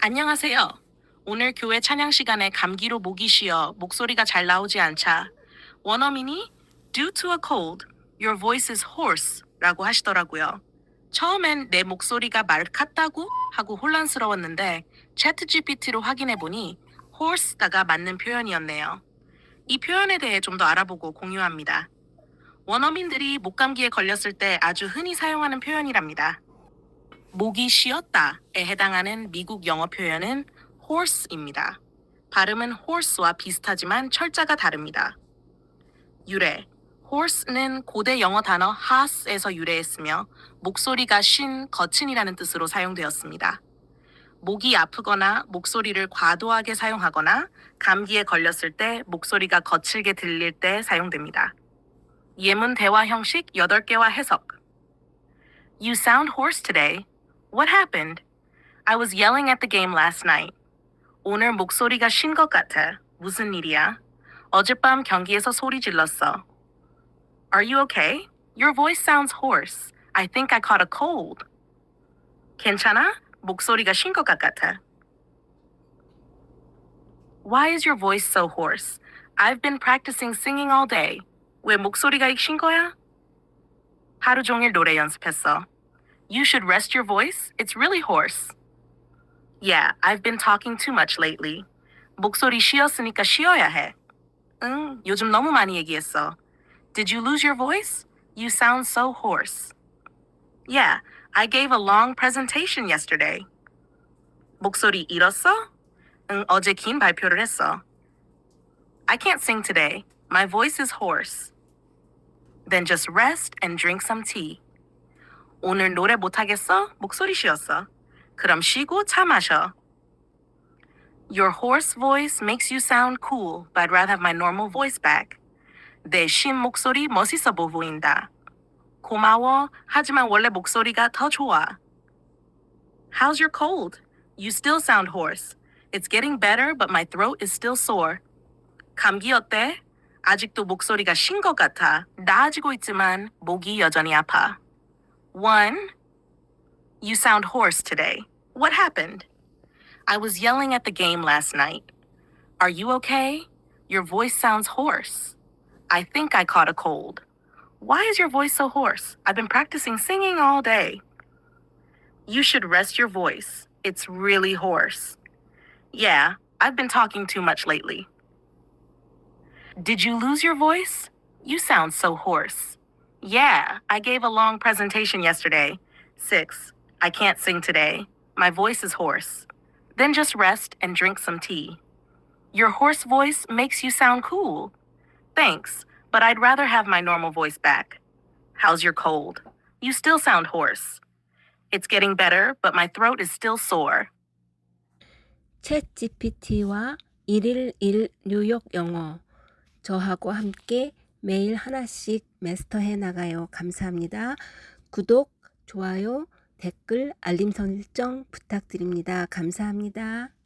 안녕하세요. 오늘 교회 찬양 시간에 감기로 목이 쉬어 목소리가 잘 나오지 않자 원어민이 due to a cold, your voice is hoarse 라고 하시더라고요. 처음엔 내 목소리가 말 같다고 하고 혼란스러웠는데 채트 GPT로 확인해 보니 hoarse가 맞는 표현이었네요. 이 표현에 대해 좀 더 알아보고 공유합니다. 원어민들이 목감기에 걸렸을 때 아주 흔히 사용하는 표현이랍니다. 목이 쉬었다에 해당하는 미국 영어 표현은 horse입니다. 발음은 horse와 비슷하지만 철자가 다릅니다. 유래 horse는 고대 영어 단어 has에서 유래했으며 목소리가 쉰, 거친이라는 뜻으로 사용되었습니다. 목이 아프거나 목소리를 과도하게 사용하거나 감기에 걸렸을 때 목소리가 거칠게 들릴 때 사용됩니다. 예문 대화 형식 8개와 해석 You sound hoarse today. What happened? I was yelling at the game last night. 오늘 목소리가 쉰 것 같아. 무슨 일이야? 어젯밤 경기에서 소리 질렀어. Are you okay? Your voice sounds hoarse. I think I caught a cold. 괜찮아? 목소리가 쉰 것 같아. Why is your voice so hoarse? I've been practicing singing all day. 왜 목소리가 쉰 거야? 하루 종일 노래 연습했어. You should rest your voice. It's really hoarse. Yeah, I've been talking too much lately. 목소리 쉬었으니까 쉬어야 해. 응, 요즘 너무 많이 얘기했어. Did you lose your voice? You sound so hoarse. Yeah, I gave a long presentation yesterday. 목소리 잃었어? 응, 어제 긴 발표를 했어. I can't sing today. My voice is hoarse. Then just rest and drink some tea. 오늘 노래 못하겠어? 목소리 쉬었어. 그럼 쉬고 차 마셔. Your hoarse voice makes you sound cool, but I'd rather have my normal voice back. 내 쉰 목소리 멋있어 보인다. 고마워. 하지만 원래 목소리가 더 좋아. How's your cold? You still sound hoarse. It's getting better, but my throat is still sore. 감기 어때? 아직도 목소리가 쉰 것 같아. 나아지고 있지만 목이 여전히 아파. One, you sound hoarse today. What happened? I was yelling at the game last night. Are you okay? Your voice sounds hoarse. I think I caught a cold. Why is your voice so hoarse? I've been practicing singing all day. You should rest your voice. It's really hoarse. Yeah, I've been talking too much lately. Did you lose your voice? You sound so hoarse. Yeah, I gave a long presentation yesterday. Six, I can't sing today. My voice is hoarse. Then just rest and drink some tea. Your hoarse voice makes you sound cool. Thanks, but I'd rather have my normal voice back. How's your cold? You still sound hoarse. It's getting better, but my throat is still sore. 챗 GPT와 1일1 뉴욕 영어 저하고 함께 매일 하나씩 마스터해 나가요. 감사합니다. 구독, 좋아요, 댓글, 알림 설정 부탁드립니다. 감사합니다.